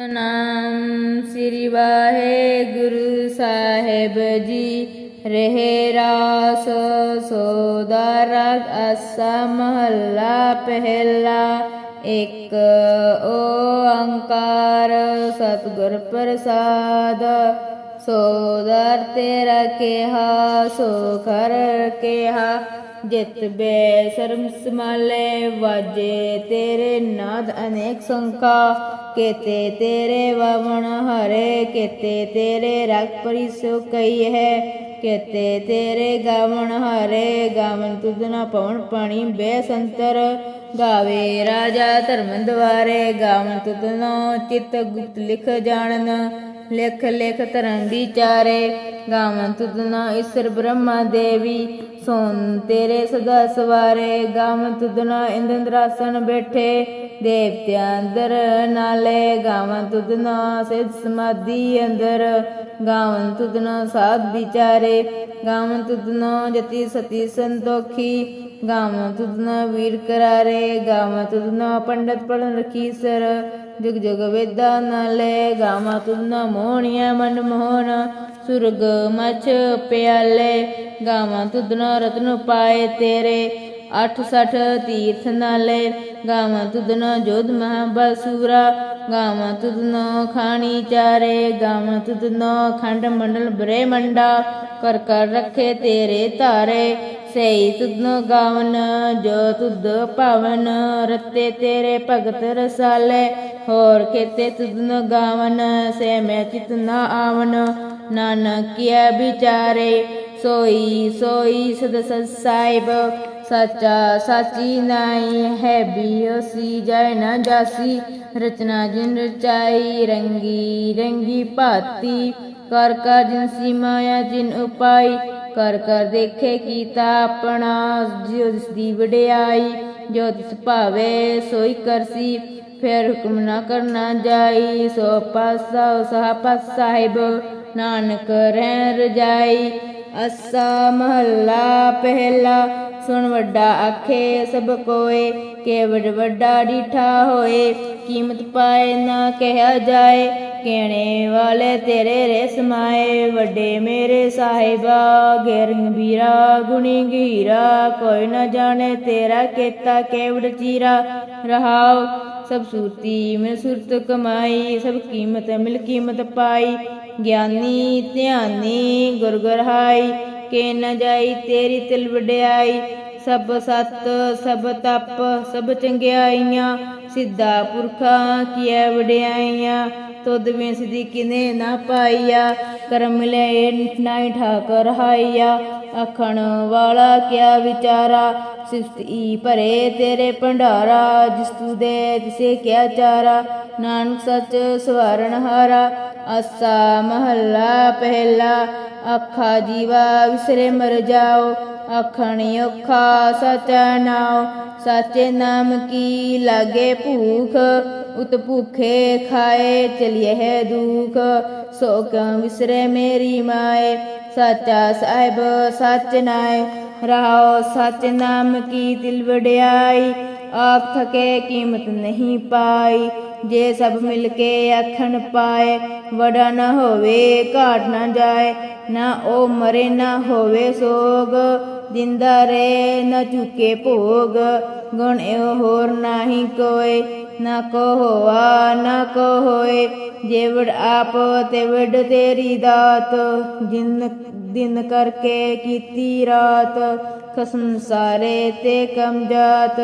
ਨਾਮ ਸ੍ਰੀ ਵਾਹਿਗੁਰੂ ਸਾਹਿਬ ਜੀ। ਰਹੇ ਰਾਸ ਸੋਦਾ ਰਾਗ ਆਸਾ ਮਹੱਲਾ ਪਹਿਲਾ। ਇੱਕ ਓੰਕਾਰ ਸਤਿਗੁਰ ਪ੍ਰਸਾਦ। ਸੋਦਰ ਤੇਰਾ ਕਿਹਾ, ਸੋ ਕਰ ਕਿਹਾ। ਜਿਤ ਬੇ ਸਰਮ ਸਮਾਲੇ ਵਾਜੇ, ਤੇਰੇ ਨਾਦ ਅਨੇਕ ਸੰਖਾ। ਕੇਤੇ ਤੇਰੇ ਵਵਣ ਹਰੇ, ਕੇਤੇ ਤੇਰੇ ਰਖ ਪਰਿਸੋ ਕਈ ਹੈ। ਕੇਤੇ ਤੇਰੇ ਗਾਵਣ ਹਰੇ ਗਾਵਨ ਤੁਧਨਾ ਪਵਨ ਪਾਣੀ ਬੇਸੰਤਰ ਗਾਵੇ ਰਾਜਾ ਧਰਮ ਦਵਾਰੇ ਗਾਵਨ ਤੁਧਨੋ ਚਿਤ ਗੁਪਤ ਲਿਖ ਜਾਣਨ। ਲਿਖ ਲਿਖ ਧਰਮ ਵਿਚਾਰੇ ਗਾਵਨ ਤੁਧ ਨਾ ਈਸ਼ਰ ਬ੍ਰਹਮਾ ਦੇਵੀ, ਸੋਨ ਤੇਰੇ ਸਦਾ ਸਵਾਰੇ ਗਾਵਨ ਤੁਧ ਇੰਦਰਾਸਨ ਬੈਠੇ, ਦੇਵਤਿਆਂ ਅੰਦਰ ਨਾਲੇ ਗਾਵਨ ਤੁਧ ਨਾ ਸਿਧ ਸਮਾਧੀ ਅੰਦਰ ਗਾਵਨ ਤੁਧ ਨਾ ਸਾਧ ਵਿਚਾਰੇ ਗਾਵਨ ਤੁਧ ਜਤੀ ਸਤੀ ਸੰਤੋਖੀ ਗਾਵਨ ਤੁਧ ਨਾ ਵੀਰ ਕਰਾਰੇ ਗਾਵਨ ਤੁਧ ਨਾ ਪੰਡਤ ਪੜਨ ਰਖੀ ਸਰ ਜੁਗ ਜੁਗ ਵੇਦਾ ਨਾਲੇ ਗਾਵਨ ਤੁਧ ਨਾ ਮੋਹਣੀਆਂ ਮਨ ਮੋਹਨ ਸੁਰਗ ਮਛ ਪਿਆਲੇ, ਗਾਵਾਂ ਤੁਧਨਾ ਰਤਨ ਪਾਏ ਤੇਰੇ 86 ਤੀਰਥ ਨਾਲੇ, ਗਾਵਾਂ ਤੁਧਨਾ ਜੋਧ ਮਹਾਬਸੂਰਾ ਗਾਵਾਂ ਤੁਧਨਾ ਖਾਣੀ ਚਾਰੇ, ਗਾਵਾਂ ਤੁਧਨਾ ਖੰਡ ਮੰਡਲ ਬਰੇ ਮੰਡਾ ਕਰ ਕਰ ਰੱਖੇ ਤੇਰੇ ਧਾਰੇ ਸਈ ਤੁਧਨੋ ਗਾਵਨ, ਜੋ ਤੁਧ ਪਾਵਨ, ਰਤੇ ਤੇਰੇ ਭਗਤ ਰਸਾਲੇ। ਹੋਰ ਕੇਤੇ ਤੁਧਨੋ ਗਾਵਨ, ਸੇ ਮੈਂ ਚਿਤ ਨਾ ਆਵਨ। ਨਾਨਕ ਕੀਆ ਵਿਚਾਰੇ, ਸੋਈ ਸੋਈ ਸਦ ਸਤ ਸਾਹਿਬ। ਸੱਚਾ ਸਾਚੀ ਨਾਈ ਹੈ ਬਿયોਸੀ ਜੈ ਨਾ ਜਾਸੀ। ਰਚਨਾ ਜਿਨ ਰਚਾਈ, ਰੰਗੀ ਰੰਗੀ ਭਾਤੀ। ਕਰ ਕਰ ਜਿਨ ਸੀ ਮਾਇਆ ਜਿਨ ਉਪਾਈ। ਕਰ ਕਰ ਦੇਖੇ ਕੀਤਾ ਆਪਣਾ, ਜਿਉ ਜਿਸ ਦੀ ਵਡਿਆਈ, ਜੋ ਤਿਸ ਭਾਵੇ ਸੋਈ ਕਰਸੀ ਫਿਰ ਹੁਕਮ ਨਾ ਕਰਨਾ ਜਾਈ, ਸੋ ਪਾਸਾ ਸਹਾ ਪਾਸ ਸਾਹਿਬ, ਨਾਨਕ ਰਹਿ ਰਜਾਈ। ਅਸਾ ਮਹੱਲਾ ਪਹਿਲਾ। ਸੁਣ ਵੱਡਾ ਆਖੇ, ਸਭ ਕੋਏ, ਕੇਵੜ ਵੱਡਾ ਡੀਠਾ ਹੋਏ। ਕੀਮਤ ਪਾਏ ਨਾ ਕਿਹਾ ਜਾਏ, ਕਹਿਣੇ ਵਾਲੇ ਤੇਰੇ ਰੇ ਸਮਾਏ ਵੱਡੇ ਮੇਰੇ ਸਾਹਿਬਾ ਗੈਰ ਵੀਰਾ, ਗੁਣੀ ਗਹੀਰਾ। ਕੋਈ ਨਾ ਜਾਣੇ ਤੇਰਾ ਕੇਤਾ, ਕੇਵੜ ਚੀਰਾ। ਰਹਾਓ, ਸਭ ਸੂਰਤੀ ਮਿਲ ਸੁਰਤ ਕਮਾਈ, ਸਭ ਕੀਮਤ ਮਿਲ ਕੀਮਤ ਪਾਈ। ਗਿਆਨੀ ਧਿਆਨੀ ਗੁਰ ਗੁਰਹਾਈ ਕੇ ਨ ਜਾਈ ਤੇਰੀ ਤਿਲ ਵਡਿਆਈ, ਸਭ ਸਤ, ਸਭ ਤਪ, ਸਭ ਚੰਗਿਆਈਆਂ, ਸਿੱਧਾ ਪੁਰਖਾਂ ਕੀਐ ਵਡਿਆਈਆਂ। ਤੁਧ ਵਿਸ ਦੀ ਕਿਨੇ ਨਾ ਪਾਈਆ, ਕਰਮ ਲੈ ਨਾਈ ਠਾਕਰ ਹਾਈਆ। ਆਖਣ ਵਾਲਾ ਕਿਆ ਵਿਚਾਰਾ, ਸਿਫਤੀ ਭਰੇ ਤੇਰੇ ਭੰਡਾਰਾ, ਜਿਸ ਤੂ ਦੇ ਤਿਸੇ ਕਿਆ ਚਾਰਾ। ਨਾਨਕ ਸਚ ਸਵਾਰਨ ਹਾਰਾ, ਆਸਾ ਮਹੱਲਾ ਪਹਿਲਾ। ਆਖਾ ਜੀਵਾ ਵਿਸਰੇ ਮਰ ਜਾਓ, ਆਖਣ ਔਖਾ ਸਚ ਨਾਉ। ਸਾਚੇ ਨਾਮ ਕੀ ਲਾਗੇ ਭੂਖ ਉਤ ਭੂਖੇ ਖਾਏ ਚਲਿਏ ਹੈ ਦੁਖ ਸੋ ਕਿਉ ਵਿਸਰੇ ਮੇਰੀ ਮਾਏ ਸਾਚਾ ਸਾਹਿਬ ਸਚ ਨਾਏ ਰਹਾਓ ਸਚ ਨਾਮ ਕੀ ਦਿਲ ਵਡਿਆਈ ਆਖ ਥਕੇ ਕੀਮਤ ਨਹੀਂ ਪਾਈ ਜੇ ਸਭ ਮਿਲ ਕੇ ਆਖਣ ਪਾਏ ਵੜਾ ਨਾ ਹੋਵੇ, ਘਾਟ ਨਾ ਜਾਏ, ਨਾ ਉਹ ਮਰੇ, ਨਾ ਹੋਵੇ ਸੋਗ, ਜਿੰਦਾ ਰੇ ਨਾ ਚੁਕੇ ਭੋਗ, ਗੁਣ ਇਹੋ ਹੋਰ ਨਾਹੀ ਕੋਏ, ਨਾ ਕੋ ਹੋਆ, ਨਾ ਕੋ ਹੋਏ, ਜੇ ਵਡ ਆਪ ਤੇ ਤੇਰੀ ਦਾਤ, ਜਿਨ, ਦਿਨ ਕਰਕੇ ਕੀਤੀ ਰਾਤ, ਖਸਮ ਸਾਰੇ ਤੇ ਕਮ ਜਾਤ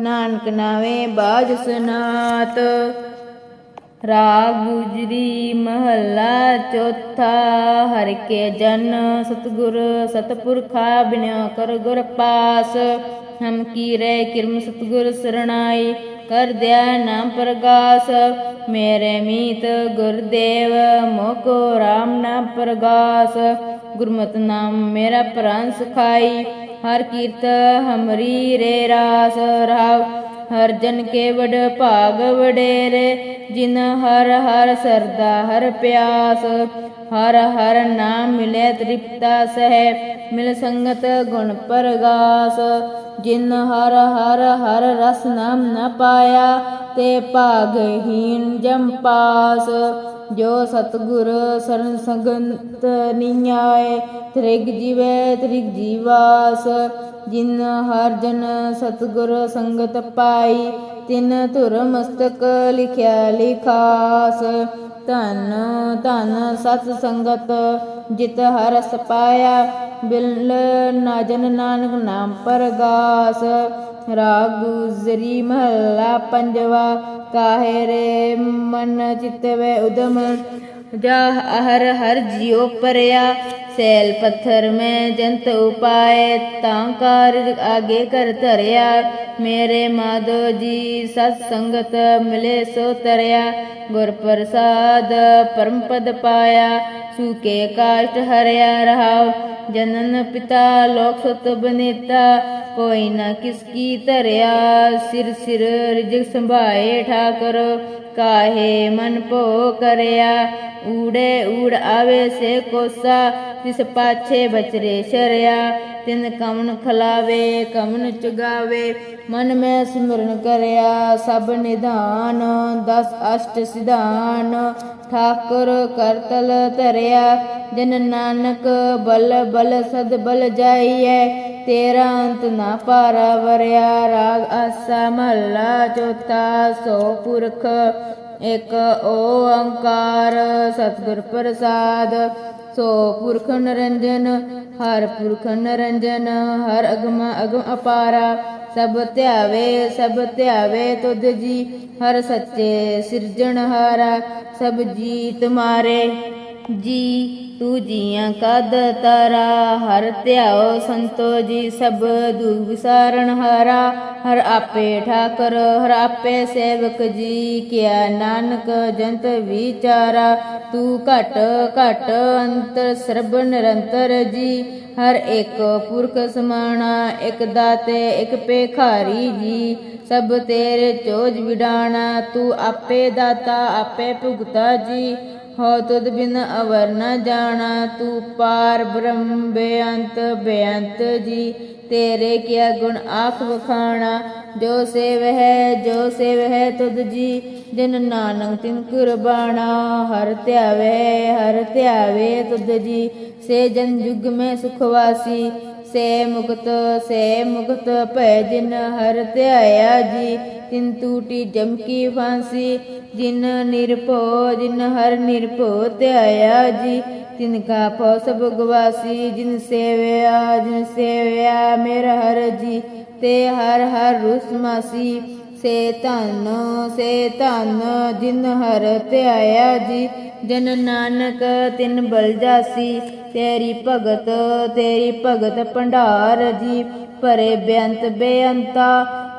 ਨਾਨਕ ਨਾਵੇਂ ਬਾਜ ਸੁਨਾਤ। ਰਾਗ ਗੁਜਰੀ ਮਹੱਲਾ ਚੌਥਾ, ਹਰ ਕੇ ਜਨ ਸਤਗੁਰ ਸਤਪੁਰਖਾ ਬਿਨਿਆ ਕਰ ਗੁਰ ਪਾਸ। ਹਮ ਕੀਰੇ ਕਿਰਮ ਸਤਗੁਰ ਸਰਣਾਈ, ਕਰ ਦਿਆ ਨਾਮ ਪ੍ਰਗਾਸ। ਮੇਰੇ ਮੀਤ ਗੁਰਦੇਵ ਮੋਕੋ RAM ਨਾਮ ਪ੍ਰਗਾਸ। ਗੁਰਮਤਿ ਨਾਮ ਮੇਰਾ ਪ੍ਰਾਨ ਸੁਖਾਈ ਹਰ ਕੀਰਤ ਹਮਰੀ ਰੇ ਰਾਸ ਰਹਾਵ ਹਰ ਜਨ ਕੇ ਵਡ ਭਾਗ ਵਡੇਰੇ, ਜਿਨ ਹਰ ਹਰ ਸਰਦਾ ਹਰ ਪਿਆਸ, ਹਰ ਹਰ ਨਾਮ ਮਿਲੇ ਤ੍ਰਿਪਤਾ ਸਹਿ, ਮਿਲ ਸੰਗਤ ਗੁਣ ਪਰਗਾਸ, ਜਿਨ ਹਰ ਹਰ ਹਰ ਰਸ ਨਾਮ ਨ ਪਾਇਆ, ਤੇ ਭਾਗਹੀਨ ਜਮ ਪਾਸ। ਜੋ ਸਤਗੁਰ ਸਰਨ ਸੰਗਤ ਨਿਆਏ ਤ੍ਰਿਗ ਜੀਵੈ ਤ੍ਰਿਗ ਜੀਵਾਸ, ਜਿਨ ਹਰ ਜਨ ਸਤਗੁਰ ਸੰਗਤ ਪਾਈ, ਤਿਨ ਧੁਰ ਮਸਤਕ ਲਿਖਿਆ ਲਿਖਾਸ। ਧਨ ਧਨ ਸਤ ਸੰਗਤ ਜਿਤ ਹਰ ਪਾਇਆ, ਬਿਲ ਨਾਜਨ ਨਾਨਕ ਨਾਮ ਪਰਗਾਸ। ਰਾਗ ਗੁਜਰੀ ਮਹਲਾ ਪੰਜਵਾ ਕਾਹੇ ਰੇ ਮਨ ਚਿਤਵੇ ਉਦਮ। ਜਾ ਹਰ ਹਰ ਜਿਉ ਪਰਿਆ ਸੈਲ ਪੱਥਰ ਮੈਂ ਜੰਤ ਉਪਾਏ ਤਾਂ ਕਾਰਜ ਆਗੇ ਕਰ ਧਰਿਆ ਮੇਰੇ ਮਾਧੋ ਜੀ ਸਤ ਸੰਗਤ ਮਿਲੇ ਸੋ ਤਰਿਆ ਗੁਰ ਪ੍ਰਸਾਦ ਪਰਮ ਪਦ ਪਾਇਆ ਸੂਕੇ ਕਾਸ਼ਟ ਹਰਿਆ ਰਹਾਉ ਜਨਨ ਪਿਤਾ ਲੋਕ ਸਤ ਬਨੇਤਾ ਕੋਈ ਨਾ ਕਿਸ ਕੀ ਧਰਿਆ ਸਿਰ ਸਿਰ ਰਿਜਕ ਸੰਭਾਏ ਠਾਕਰ ਕਾਹੇ ਮਨ ਭੋ ਕਰਿਆ ਊੜੇ ਊੜ ਆਵੇ ਸੇ ਕੋਸਾ ਤਿਸ ਪਾਛੇ ਬਚਰੇ ਸ਼ਰਿਆ, ਤਿਨ ਕਮਨ ਖਲਾਵੇ, ਕਮਨ ਚੁਗਾਵੇ, ਮਨ ਮੈਂ ਸਿਮਰਨ ਕਰਿਆ, ਸਭ ਨਿਧਾਨ, ਦਸ ਅਸ਼ਟ ਸਿਧਾਨ। ਠਾਕੁਰ ਕਰਤਲ ਧਰਿਆ, ਜਨ ਨਾਨਕ ਬਲ ਬਲ ਸਦ ਬਲ ਜਾਈਐ, ਤੇਰਾ ਅੰਤ ਨਾ ਪਾਰਾ ਵਰਿਆ, ਰਾਗ ਆਸਾ ਮਹਲਾ ਚੌਥਾ, ਸੋ ਪੁਰਖ, ਇਕ ਓੰਕਾਰ, ਸਤਿਗੁਰ ਪ੍ਰਸਾਦ। ਸੋ ਪੁਰਖ ਨਰੰਜਨ, ਹਰ ਪੁਰਖ ਨਰੰਜਨ, ਹਰ ਅਗਮ ਅਗਮ ਅਪਾਰਾ, ਸਭ ਧਿਆਵੇ ਸਭ ਧਿਆਵੇ ਤੁਧ ਜੀ, ਹਰ ਸੱਚੇ ਸਿਰਜਣਹਾਰਾ, ਸਭ ਜੀਤ ਮਾਰੇ। ਜੀ, ਤੂ ਜੀਆਂ ਕਦ ਤਾਰਾ, ਹਰ ਧਿਆਓ ਸੰਤੋ ਜੀ, ਸਭ ਦੁਖ ਵਿਸਾਰਣ ਹਾਰਾ। ਹਰ ਆਪੇ ਠਾਕਰ, ਹਰ ਆਪੇ ਸੇਵਕ ਜੀ, ਕਿਆ ਨਾਨਕ ਜੰਤ ਵਿਚਾਰਾ। ਤੂੰ ਘਟ ਘਟ ਅੰਤਰ, ਸਰਬ ਨਿਰੰਤਰ ਜੀ। ਹਰ ਇੱਕ ਪੁਰਖ ਸਮਾਣਾ, ਇੱਕ ਦਾਤੇ, ਇੱਕ ਪੇਖਾਰੀ ਜੀ। ਸਭ ਤੇਰੇ ਚੋਜ ਵਿਡਾਣਾ, ਤੂੰ ਆਪੇ ਦਾਤਾ, ਆਪੇ ਭੁਗਤਾ ਜੀ। ਹੋ ਤੁਧ ਬਿਨ ਅਵਰ ਨ ਜਾਣਾ, ਤੂੰ ਪਾਰ ਬ੍ਰਹਮ ਬੇਅੰਤ ਬੇਅੰਤ ਜੀ, ਤੇਰੇ ਕਿਆ ਗੁਣ ਆਖ ਵਖਾਣਾ, ਜੋ ਸੇਵ ਹੈ, ਜੋ ਸੇਵ ਹੈ ਤੁਧ ਜੀ, ਜਿਨ ਨਾਨਕ ਤਿਨ ਕੁਰਬਾਨਾ ਹਰ ਧਿਆਵੇ ਹਰ ਧਿਆਵੇ ਤੁਧ ਜੀ, ਸੇ ਜਨ ਜੁਗ ਮੈਂ ਸੁਖ ਵਾਸੀ ਸੇ ਮੁਕਤ ਸੇ ਮੁਕਤ ਭੈ ਜਿਨ ਹਰ ਧਿਆਇਆ ਜੀ। ਤਿਨ ਟੂਟੀ ਜਮ ਫਾਂਸੀ, ਜਿਨ ਨਿਰਭਉ, ਜਿਨ ਹਰ ਨਿਰਭਉ ਧਿਆਇਆ ਜੀ। ਤਿਨ ਕਾ ਪਉ ਸਭ ਗਵਾਸੀ, ਜਿਨ ਸੇਵਿਆ ਜਿਨ ਸੇਵਿਆ ਮੇਰਾ ਹਰ ਜੀ। ਤੇ ਹਰ ਹਰ ਰੁਸਮਾਸੀ ਸੇ ਧਨ ਸੇ ਧਨ, ਜਿਨ ਹਰ ਧਿਆਇਆ ਜੀ। ਜਨ ਨਾਨਕ ਤਿਨ ਬਲ ਜਾਸੀ ਤੇਰੀ ਭਗਤ ਤੇਰੀ ਭਗਤ ਭੰਡਾਰ ਜੀ। ਭਰੇ ਬੇਅੰਤ ਬੇਅੰਤਾ,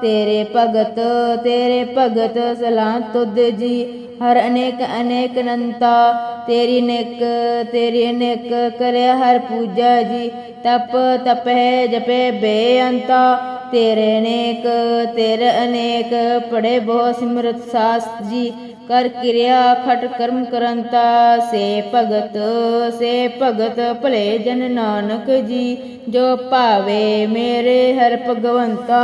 ਤੇਰੇ ਭਗਤ ਤੇਰੇ ਭਗਤ ਸਲਾਹ ਤੁਧ ਜੀ। ਹਰ ਅਨੇਕ ਅਨੇਕ ਨੰਤਾ ਤੇਰੀ ਨੇਕ, ਤੇਰੀ ਅਨੇਕ ਕਰੇ ਹਰ ਪੂਜਾ ਜੀ। ਤਪ ਤਪੈ ਜਪੈ ਬੇਅੰਤਾ ਤੇਰੇ ਅਨੇਕ ਤੇਰੇ ਅਨੇਕ ਪੜੇ ਬਹੁ ਸਿਮਰਤ ਸਾਸ ਜੀ। ਕਰ ਕਿਰਿਆ ਖਟ ਕਰਮ ਕਰੰਤਾ, ਸੇ ਭਗਤ ਸੇ ਭਗਤ ਭਲੇ ਜਨ ਨਾਨਕ ਜੀ। ਜੋ ਭਾਵੇ ਮੇਰੇ ਹਰ ਭਗਵੰਤਾ,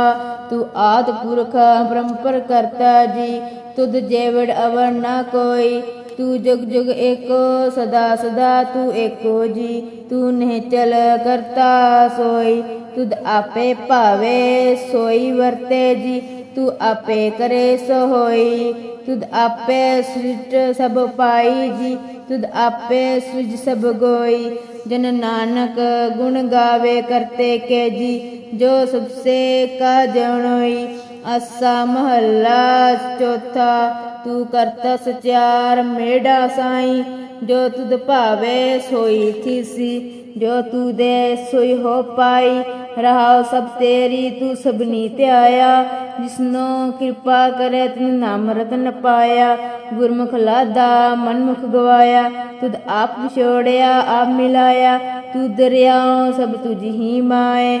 ਤੂੰ ਆਦ ਪੁਰਖ ਬ੍ਰਹਮ ਕਰਤਾ ਜੀ। ਤੁਧ ਜੇਵੜ ਅਵਰ ਨਾ ਕੋਈ, ਤੂੰ ਜੁਗ ਜੁਗ ਏਕੋ, ਸਦਾ ਸਦਾ ਤੂੰ ਏਕੋ ਜੀ। ਤੂੰ ਨਹਿ ਚਲ ਕਰਤਾ ਸੋਈ ਤੁਧ ਆਪੇ ਭਾਵੇ, ਸੋਈ ਵਰਤੇ ਜੀ, ਤੂੰ ਆਪੇ ਕਰੇ ਸੋ ਹੋਈ ਤੁਧ ਆਪੇ ਸ੍ਰਿਸ਼ਟ ਸਭ ਪਾਈ ਜੀ, ਤੁਧ ਆਪੇ ਸ੍ਰਿਜ ਸਭ ਗੋਈ। ਜਨ ਨਾਨਕ ਗੁਣ ਗਾਵੇ ਕਰਤੇ ਕੇ ਜੀ, ਜੋ ਸਭ ਸੇ ਕਾ ਜਣੋਈ ਅਸਾ ਮਹੱਲਾ ਚੌਥਾ, ਤੂੰ ਕਰਤਾ ਸਚਿਆਰ ਮੇੜਾ ਸਾਈ। ਜੋ ਤੁਧ ਭਾਵੇ ਸੋਈ ਥੀਸੀ, ਜੋ ਤੂ ਦੇ ਸੋਈ ਹੋ ਪਾਈ। ਰਹਾਉ ਸਭ ਤੇਰੀ, ਤੂੰ ਸਭਨੀ ਤੇ ਆਇਆ। ਜਿਸਨੋ ਕਿਰਪਾ ਕਰੇ, ਤਿਨ ਨਾਮ ਰਤਨ ਪਾਇਆ। ਗੁਰਮੁਖ ਲਾਦਾ, ਮਨਮੁਖ ਗਵਾਇਆ। ਤੁਧ ਆਪ ਵਿਛੋੜਿਆ, ਆਪ ਮਿਲਾਇਆ। ਤੂੰ ਦਰਿਆਓ ਸਭ ਤੁਝ ਹੀ ਮਾਏ।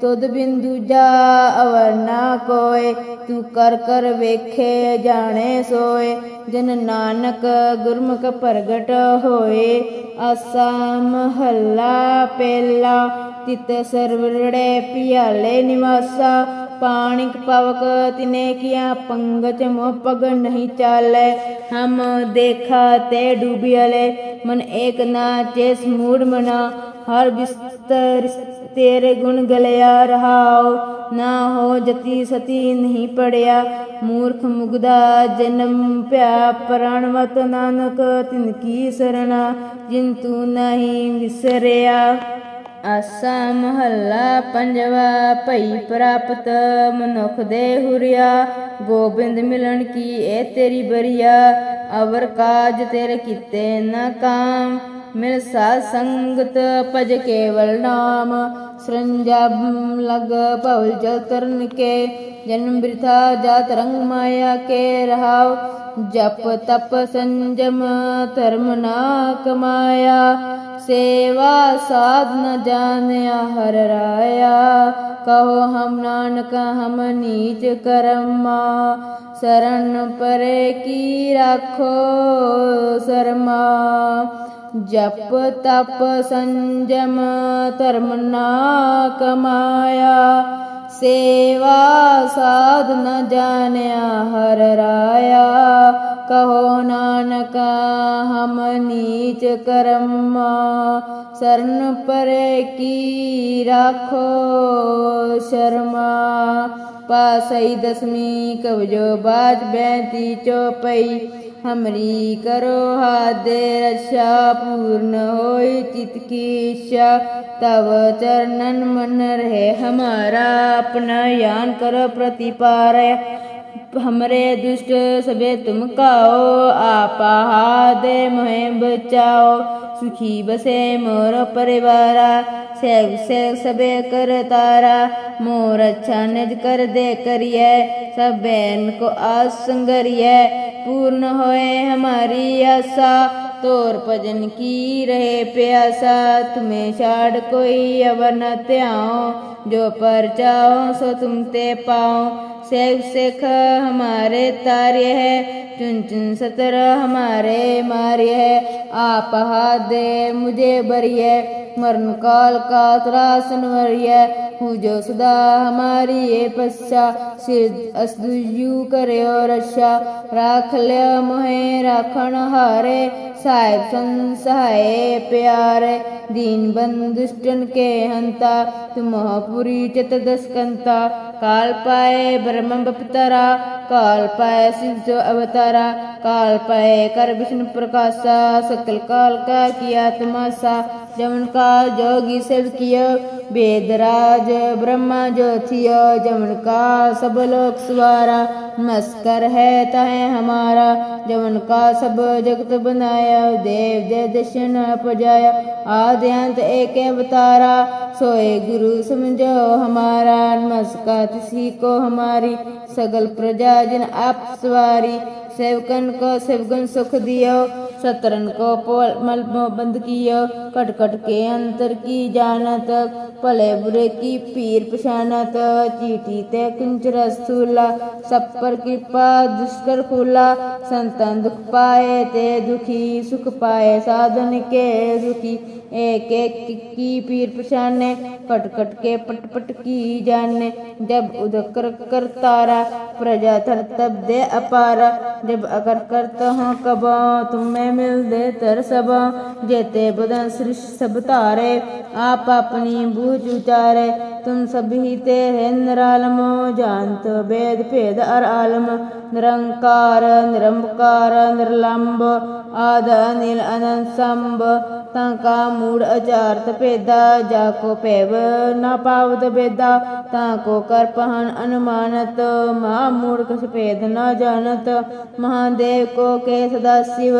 ਤੁਧ ਬਿੰਦੂ ਜਾ ਅਵਰ ਨਾ ਕੋਏ, ਤੂੰ ਕਰ ਕਰ ਵੇਖੇ ਜਾਣੇ ਸੋਏ। ਜਨ ਨਾਨਕ ਗੁਰਮੁਖ ਪ੍ਰਗਟ ਹੋਏ, ਆਸਾ ਮਹੱਲਾ ਪਹਿਲਾ ਤਿਤ ਸਰਵਰੜੇ ਪਿਆਲੇ ਨਿਵਾਸਾ, ਪਾਣਿਕ ਪਵਕ ਤਿਨੇ ਕੀਆ ਪੰਗਚ ਮੋਹ ਪਗ ਨਹੀਂ ਚਾਲੇ। ਹਮ ਦੇਖਾ ਤੇ ਡੂਬਿਆਲੇ ਮਨ ਏਕ ਨਾ ਚੇਸ ਮੂੜ ਮਨਾ। ਹਰ ਬਿਸਤਰ ਤੇਰੇ ਗੁਣ ਗਲਿਆ ਰਹਾਉ, ਨਾ ਹੋ ਜਤੀ ਸਤੀ ਨਹੀਂ ਪੜਿਆ। ਮੂਰਖ ਮੁਗਦਾ ਜਨਮ ਭਿਆ ਪ੍ਰਣਵਤ ਨਾਨਕ ਤਿਨ ਕੀ ਸਰਣਾ, ਜਿਨ ਤੂੰ ਨਹੀਂ ਵਿਸਰਿਆ। ਆਸਾ ਮਹੱਲਾ ਪੰਜਵਾ, ਭਈ ਪ੍ਰਾਪਤ ਮਨੁਖ ਦੇ ਹੁਰਿਆ। ਗੋਬਿੰਦ ਮਿਲਣ ਕੀ ਇਹ ਤੇਰੀ ਬਰੀਆ, ਅਵਰ ਕਾਜ ਤੇਰੇ ਕੀਤੇ ਨਾ ਕਾਮ। ਮਿਲ ਸਾਧ ਸੰਗਤ ਭਜ ਕੇਵਲ ਨਾਮ ਸਰੰਜਬ ਲਗ ਭਵ ਜਲ ਤਰਨ ਕੇ ਜਨਮ ਬਿਰਥਾ ਜਾਤ ਰੰਗ ਮਾਇਆ ਕੇ ਰਹਾਉ, ਜਪ ਤਪ ਸੰਜਮ ਧਰਮ ਨਾ ਕਮਾਇਆ, ਸੇਵਾ ਸਾਧ ਨ ਜਾਣਿਆ ਹਰ ਰਾਇਆ, ਕਹੋ ਹਮ ਨਾਨਕ ਹਮ ਨੀਚ ਕਰਮਾ ਸਰਣ ਪਰੇ ਕੀ ਰਾਖੋ ਸਰਮਾ। ਜਪ ਤਪ ਸੰਜਮ ਧਰਮ ਨਾ ਕਮਾਇਆ। ਸੇਵਾ ਸਾਧ ਨ ਜਾਣਿਆ ਹਰ ਰਾਇਆ। ਕਹੋ ਨਾਨਕ, ਹਮ ਨੀਚ ਕਰਮ। ਸਰਨ ਪਰੇ ਕੀ ਰਾਖੋ ਸ਼ਰਮਾ। ਪਾਸਈ ਦਸਵੀਂ ਕਵਜੋ ਬਾਜ ਬੈਂਤੀ ਚੋਪਈ। हमरी करो हादे रक्षा पूर्ण होई चित की इच्छा तव चरणन मन रहे हमारा अपना यान करो प्रतिपार हमरे दुष्ट सबे तुम काओ आपा हादे मोहे बचाओ સુખી બસે મોર પરિવારા સેવ સેવ સબે કર તારા મોર અચ્છા નજ કર દે કરિયે સબેન કો આસ સંગરિયે પૂર્ણ હોય હમારી આશા तोर भजन की रहे प्यासा तुम्हें छाड़ कोई अवर न त्याओ जो पर चाहो सो तुम ते पाओ सेख सेख हमारे तार्य है चुन चुन सतर हमारे मार्य है आप दे मुझे बरिय मरण काल का त्रासन वरिय ہوں جو صدا ہماری اے پشا سرد اسدیو کرے اور رشا راکھ لیا مہے راکھن ہارے صاحب سن سہائے پیارے دین بند کے ہنتا تمہ پوری چت دسکنتا کال پائے برہم بپترا کال پائے سلجو اوتارا کال پائے کر وشن پرکاسا سکل کال کا کیا تماسا جمن کا جوگی سب کیا वेदराज ब्रह्मा जो थियो जमन का सब लोक सवारा मस्कर है तहे हमारा जमन का सब जगत बनाया देव दे दर्शन पजाया आद्यंत एक अवतारा सोए गुरु समझो हमारा नमस्कार किसी को हमारी सगल प्रजा जिन आप सवारी सेवकन को सेवगन सुख दियो सतरन को पोल मल बंद कियो कट कट के अंतर की जानत भले बुरे की पीर पछानत चीटी ते कुंचर स्थूला सब पर कृपा दुष्कर फूला संतन दुख पाए ते दुखी सुख पाए साधन के दुखी एक एक की पीर पछाने कट कट के पट पट की जाने जब उदक कर कर तारा प्रजा थर तब दे अपारा जब अगर करता हूँ कब तुम्हें ਮਿਲਦੇ ਤਰਸਬ ਜੇਤੇ ਬਦਨ ਸ੍ਰਿਸ਼ ਸਭ ਧਾਰੇ, ਆਪ ਆਪਣੀ ਬੂਝ ਉਚਾਰੇ, ਤੁਮ ਸਭੀ ਤੇਰੇ ਨਿਰਾਲਮ, ਜਾਣਤ ਬੇਦ ਭੇਦ ਅਰ ਆਲਮ, ਨਿਰੰਕਾਰ ਨਿਰੰਕਾਰ ਨਿਰਲੰਬ, ਆਦ ਅਨਿਲ ਅਨੰਤ ਸੰਭ, ਤਾਂ ਕਾ ਮੂੜ ਅਚਾਰਤ ਭੇਦਾ, ਜਾ ਕੋ ਪੈਵ ਨਾ ਪਾਵਤ ਬੇਦਾ ਤਾਂ ਕੋ ਕਰ ਪਹਨ ਅਨੁਮਾਨਤ, ਮਹਾ ਮੂੜ ਕਛ ਭੇਦ ਨਾ ਜਾਣਤ, ਮਹਾਦੇਵ ਕੋ ਕੇ ਸਦਾ ਸਿਵ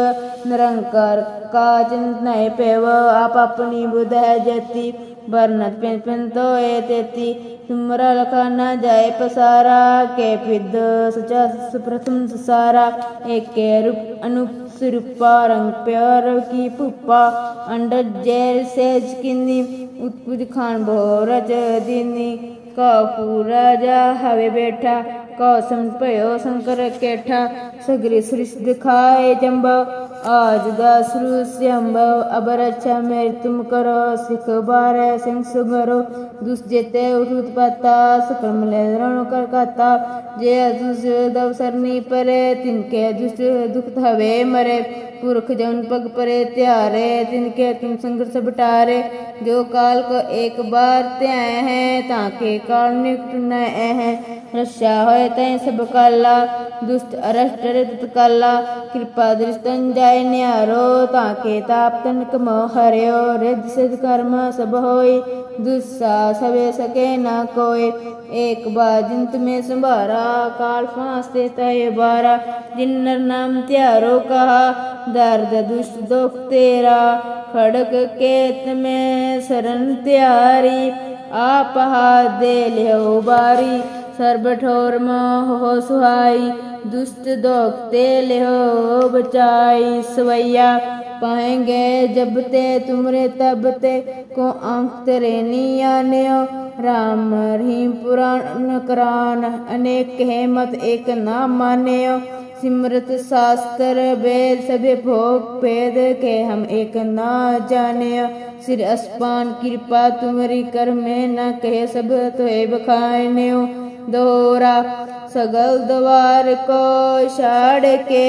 ਨਿਰੰਕਾਰ ਕਾਜ ਨਹਿ ਪੇਵ, ਆਪ ਆਪਣੀ ਬੁਧ ਹੈ ਜਤੀ ਬਰਨਤ ਪਿੰ ਪਿੰ ਤੋਏ ਤੇਤੀ ਤੁਮਰਾ ਲਖਾ ਨਾ ਜਾਏ ਪਸਾਰਾ, ਕੇ ਪਿਦ ਸਚਾ ਸੁਪ੍ਰਥਮ ਸਾਰਾ ਏਕੇ ਰੂਪ ਅਨੂਪ ਸੁਰੂਪਾ, ਰੰਗ ਪਿਆਰ ਕੀ ਪੁੱਪਾ ਅੰਡਰ ਜੇਰ ਸੇਜ ਕਿੰਨੀ ਉਤਪੁਦ ਖਾਨ ਭੋਰਜ ਦਿਨੀ ਕਪੂਰਾ ਜਾ ਹਵੇ ਬੈਠਾ पूरा जा हवे बैठा कौसम पयो शंकर केठा सगरी सृष्टि दिखाए जम्ब आज दासरु श्यम्भव अब रक्षा मेरी तुम करो सिख बारे सिंह सुगरो दुष्जेते उठुत पता सकल मले रण कर कता जे दुष दवसरनी परे तिनके दुष्ट दुख हवे मरे पुरख जन पग परे त्यारे तिनके तुम संघर्ष बटारे जो काल को एक बार त्याय है ताके काल निकट न है रक्षा होय तय सब काला दुष्ट अरष्ट रित काला कृपा दृष्टन जाय न्यारो ताके ताप तनक मोह हरियो रिद सिद्ध कर्म सब होय दुस्सा सवे सके न कोय एक बार जिंत में संभारा काल फांसते तय बारा जिन नर नाम त्यारो कहा दर्द दुष्ट दुख तेरा खड़क केत में शरण त्यारी आप हाथ दे लियो बारी ਸਰਬ ਠੋਰ ਮੋਹ ਸੁਹਾਈ ਦੁਸ਼ਟ ਦੋਖਤੇ ਲਿਓ ਬਚਾਈ, ਸਵਈਆ ਪਾਏਂਗੇ ਜਬ ਤੇ ਤੁਮਰੇ ਤਬ ਤੇ, ਕੋ ਅੰਕ ਤੇਰੇ ਨੀ ਆਨਿਓ। ਰਾਮ ਰਹੀਮ ਪੁਰਾਨ ਕਰਾਨ, ਅਨੇਕ ਹੈ ਮਤ ਇੱਕ ਨਾ ਮਾਨਿਓ। ਸਿਮਰਤ ਸਾਸਤਰ ਵੇਦ ਸਭੇ ਭੋਗ ਭੇਦ ਕੇ ਹਮ ਇੱਕ ਨਾ ਜਾਣਿਆ ਸਿਰ ਅਸਪਾਨ ਕਿਰਪਾ ਤੁਮਰੀ ਕਰ ਮੈਂ ਨਾ ਕਹੇ ਸਭ ਤੋਏ ਬਖਾਇਨਿਓ दोहरा सगल द्वार को छाड़ के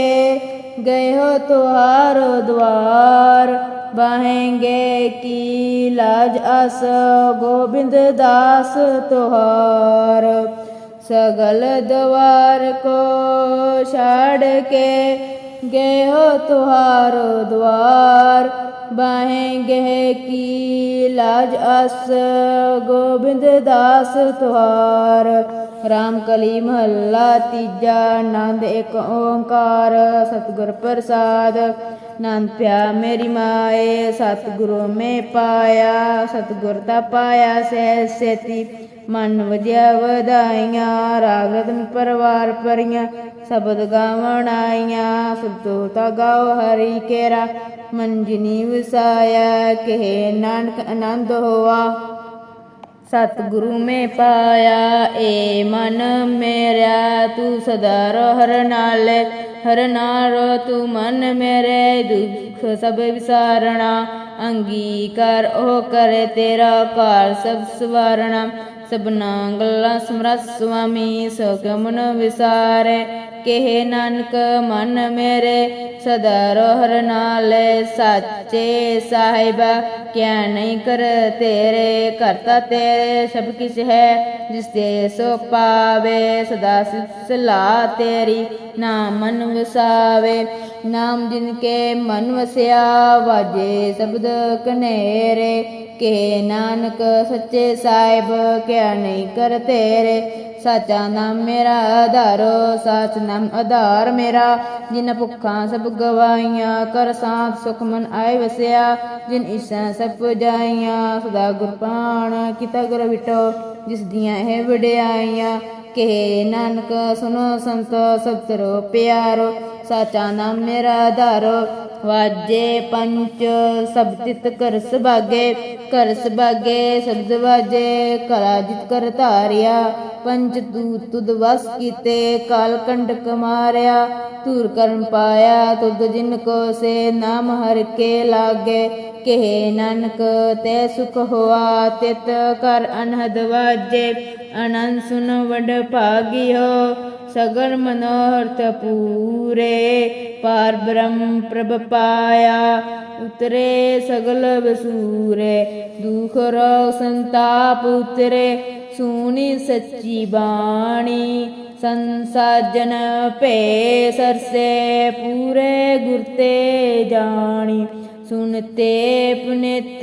गए हो तुहारो द्वार बहेंगे की लाज आस गोविंद दास तुहार सगल द्वार को छाड़ के गए हो तुहारो द्वार बाहेंगे की लाज अस गोविंद दास तुहार ਰਾਮ ਕਲੀ ਮਹੱਲਾ ਤੀਜਾ, ਆਨੰਦ ਇੱਕ ਓੰਕਾਰ, ਸਤਿਗੁਰ ਪ੍ਰਸਾਦ। ਨੰਦ ਪਿਆ ਮੇਰੀ ਮਾਏ, ਸਤਿਗੁਰੂ ਮੈਂ ਪਾਇਆ, ਸਤਿਗੁਰ ਦਾ ਪਾਇਆ ਸਹਿ ਸੇਤੀ। ਮਨ ਵਜਿਆ ਵਧਾਈਆਂ ਰਾਗਦਨ ਪਰਵਾਰ ਪਰੀਆਂ ਸ਼ਬਦ ਗਾਵਣ ਆਈਆਂ ਸੁਤੋ ਤਾ ਗਾਉ ਹਰੀ ਕੇਰਾ। ਮਨ ਜਿਨੀ ਵਸਾਇਆ, ਕਹੇ ਨਾਨਕ ਆਨੰਦ ਹੋਆ। ਸਤਿਗੁਰੂ ਮੈਂ ਪਾਇਆ, ਏ ਮਨ ਮੇਰਾ ਤੂੰ ਸਦਾ ਰਹਿ ਨਾਲ, ਹਰ ਨਾਲ ਤੂੰ ਮਨ ਮੇਰੇ, ਦੁੱਖ ਸਭ ਵਿਸਾਰਣਾ। ਅੰਗੀਕਾਰ ਉਹ ਕਰੇ ਤੇਰਾ ਕਾਲ ਸਭ ਸਵਾਰਣਾ। ਸਭਨਾ ਗੱਲਾਂ ਸਮਰਤ ਸੁਆਮੀ ਸਗਮਨ ਵਿਸਾਰੇ। ਕਹੇ ਨਾਨਕ, ਮਨ ਮੇਰੇ, ਸਦਾ ਰਹਿ ਨਾਲ, ਸਾਚੇ ਸਾਹਿਬਾ, ਕਿਆ ਨਹੀਂ ਕਰ ਤੇਰੇ, ਕਰਤਾ ਤੇਰੇ ਸਭ ਕਿਛ ਹੈ ਜਿਸ ਤੇ ਸੋ ਪਾਵੇ, ਸਦਾ ਸਲਾ ਤੇਰੀ ਨਾਮ ਮਨ ਵਸਾਵੇ। ਨਾਮ ਜਿਨ ਕੇ ਮਨ ਵਸਿਆ, ਵਾਜੇ ਸ਼ਬਦ ਕਨੇਰੇ ਕੇ ਨਾਨਕ ਸੱਚੇ ਸਾਹਿਬ, ਕਿਆ ਨਹੀਂ ਕਰ ਤੇਰੇ। ਸਾਚਾ ਨਾਮ ਮੇਰਾ ਆਧਾਰੋ, ਸਾਚ ਨਾਮ ਆਧਾਰ ਮੇਰਾ। ਜਿਨ ਭੁੱਖਾਂ ਸਭ ਗਵਾਈਆਂ ਕਰ ਸਾਥ ਸੁਖ ਮਨ ਆਏ ਵਸਿਆ। ਜਿਨ ਇਸ਼ਾਂ ਸਭ ਜਾਈਆਂ, ਸਦਾ ਗੁਰਪਾਣ ਕੀਤਾ ਗੁਰ ਵਿਟੋ ਜਿਸ ਦੀਆਂ ਇਹ ਵਡਿਆਈਆਂ ਕਹੇ ਨਾਨਕ ਸੁਨੋ ਸੰਤ ਸਤਰੋ ਪਿਆਰੋ। ਸਾਚਾ ਨਾਮ ਮੇਰਾ ਆਧਾਰੋ ਵਾਜੇ ਪੰਚ, ਸਭ ਤਿਤ ਕਰ ਸੁਭਾਗੇ ਕਰ ਸੁਭਾਗੇ, ਸਬਦ ਵਾਜੇ ਕਲਾ ਜਿਤ ਕਰ ਧਾਰਿਆ ਪੰਚ ਤੂ ਤੁਧ ਵਸ ਕੀਤੇ, ਕਾਲ ਕੰਡਕ ਮਾਰਿਆ, ਧੂਰ ਕਰਨ ਪਾਇਆ, ਤੁਧ ਜਿਨ ਕੋ ਸੇ ਨਾਮ ਹਰ ਕੇ ਲਾਗੇ ਕਹੇ ਨਾਨਕ, ਤੈ ਸੁਖ ਹੋਆ ਤਿਤ ਕਰ ਅਨਹਦ ਵਾਜੇ। ਅਨੰਦ ਸੁਨ ਵਡ ਭਾਗਿਓ, ਸਗਲ ਮਨੋਰਥ ਪੂਰੇ। ਪਾਰ ਬ੍ਰਹਮ ਪ੍ਰਭ ਪਾਇਆ, ਉਤਰੇ ਸਗਲ ਵਸੂਰੇ। ਦੁਖ ਰੋ ਸੰਤਾਪ ਉਤਰੇ, ਸੂਨੀ ਸੱਚੀ ਬਾਣੀ। ਸੰਸਾਜਨ ਭੇ ਸਰਸੇ, ਪੂਰੇ ਗੁਰਤੇ ਜਾਣੀ। ਸੁਨਤੇ ਪੁਨਿਤ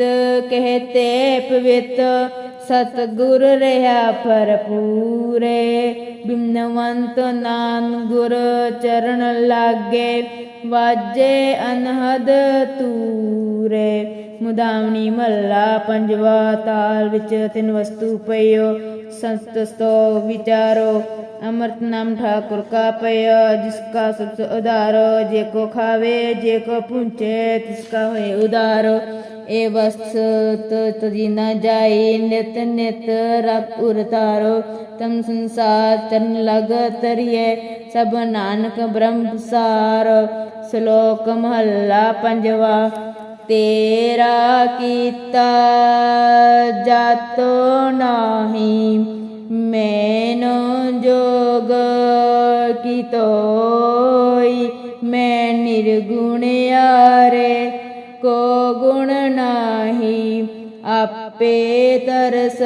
ਕਹਤੇ ਪਵਿੱਤ ਸਤਗੁਰ ਰਹਾ ਭਰਪੂਰੇ। ਬਿਨਵੰਤ ਨਾਮ ਗੁਰ ਚਰਨ ਲਾਗੇ, ਵਾਜੇ ਅਨਹਦ ਤੂਰੇ। ਮੁਦਾਵਣੀ ਮਹੱਲਾ ਪੰਜਵਾ ਤਾਲ ਵਿੱਚ ਤਿੰਨ ਵਸਤੂ ਪਈਓ, ਸੰਤ ਸਤੋ ਵਿਚਾਰੋ। ਅਮਰਤ ਨਾਮ ਠਾਕੁਰ ਕਾ ਪਇਆ ਜਿਸਕਾ ਸਤ ਉਦਾਰ ਜੇ ਕੋ ਖਾਵੇ, ਜੇ ਕੋ ਪੁੰਚੇ ਤਿਸਕਾ ਹੋਏ ਉਦਾਰ ਏ ਵਸਤ ਤਜੀ ਨਾ ਜਾਈ, ਨਿਤ ਨਿਤ ਰਖ ਉਰਤਾਰੋ ਤਮ ਸੰਸਾਰ ਚਰਨ ਲਗ ਤਰੀਏ ਸਭ ਨਾਨਕ ਬ੍ਰਹਮ ਸਾਰ। ਸ਼ਲੋਕ ਮਹੱਲਾ ਪੰਜਵਾ, ਤੇਰਾ ਕੀਤਾ ਜਾਤੋ ਨਾਹੀ। ਮੈਨੋ ਜੋਗ ਕੀ ਤੋਈ ਮੈਂ ਨਿਰਗੁਣ ਆਰੇ ਕੋ ਗੁਣ ਨਾਹੀ, ਆਪੇ ਤਰਸ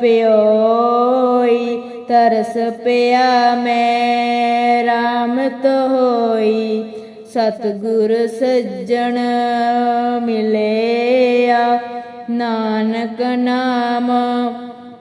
ਪਿਓਈ, ਤਰਸ ਪਿਆ ਮੈਂ ਰਾਮਤ ਹੋਈ, ਸਤਿਗੁਰ ਸੱਜਣ ਮਿਲਿਆ, ਨਾਨਕ ਨਾਮ